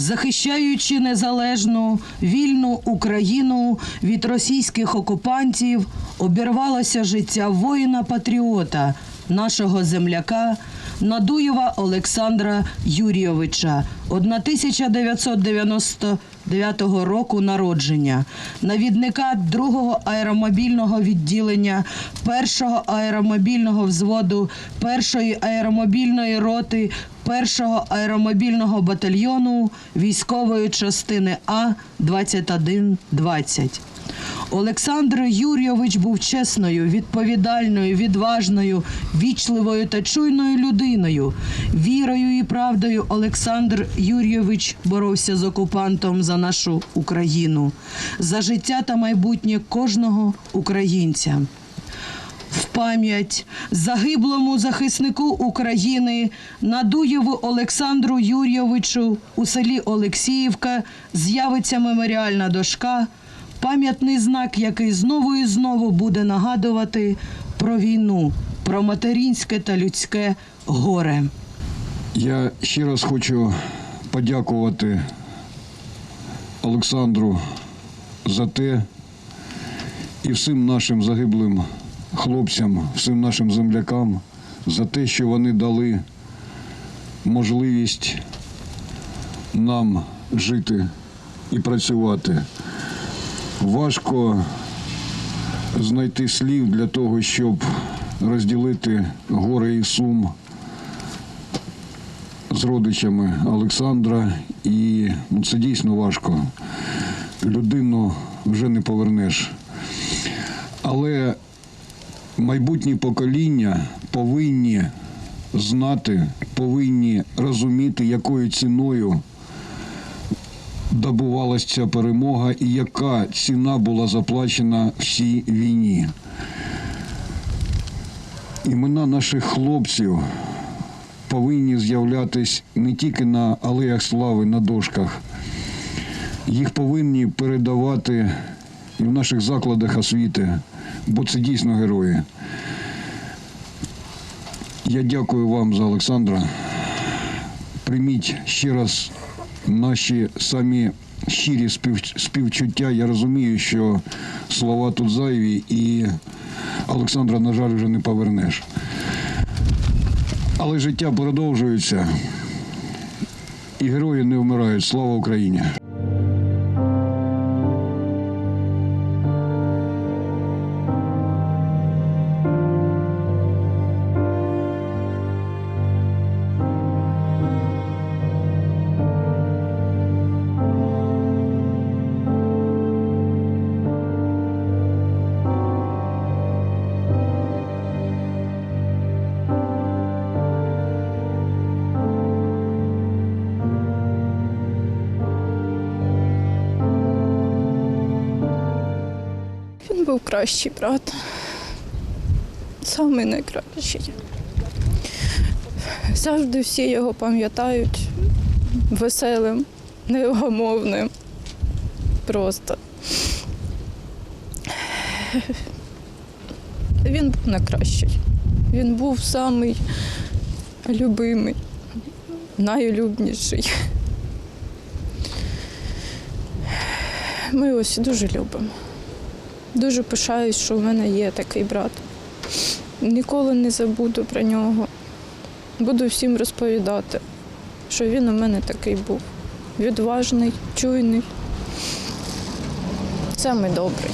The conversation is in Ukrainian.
захищаючи незалежну вільну Україну від російських окупантів, обірвалося життя воїна-патріота, нашого земляка Надуєва Олександра Юрійовича 1999 року народження, навідника 2-го аеромобільного відділення 1-го аеромобільного взводу 1-ї аеромобільної роти 1-го аеромобільного батальйону військової частини А 2120. Олександр Юрійович був чесною, відповідальною, відважною, вічливою та чуйною людиною. Вірою і правдою Олександр Юрійович боровся з окупантом за нашу Україну, за життя та майбутнє кожного українця. В пам'ять загиблому захиснику України Надуєву Олександру Юрійовичу у селі Олексіївка з'явиться меморіальна дошка, пам'ятний знак, який знову і знову буде нагадувати про війну, про материнське та людське горе. Я ще раз хочу подякувати Олександру за те і всім нашим загиблим хлопцям, всім нашим землякам за те, що вони дали можливість нам жити і працювати. Важко знайти слів для того, щоб розділити горе і сум з родичами Олександра, і ну, це дійсно важко. Людину вже не повернеш. Але майбутні покоління повинні знати, повинні розуміти, якою ціною добувалася ця перемога і яка ціна була заплачена всій війні. Імена наших хлопців повинні з'являтись не тільки на алеях слави, на дошках. Їх повинні передавати і в наших закладах освіти, бо це дійсно герої. Я дякую вам за Олександра. Прийміть ще раз наші самі щирі спів- співчуття. Я розумію, що слова тут зайві, і Олександра, на жаль, вже не повернеш. Але життя продовжується, і герої не вмирають. Слава Україні! Був кращий брат. Самий найкращий. Завжди всі його пам'ятають веселим, невгамовним. Просто. Він був найкращий. Він був самий любимий, найулюбніший. Ми його дуже любимо. Дуже пишаюсь, що в мене є такий брат. Ніколи не забуду про нього. Буду всім розповідати, що він у мене такий був. Відважний, чуйний. Самий добрий.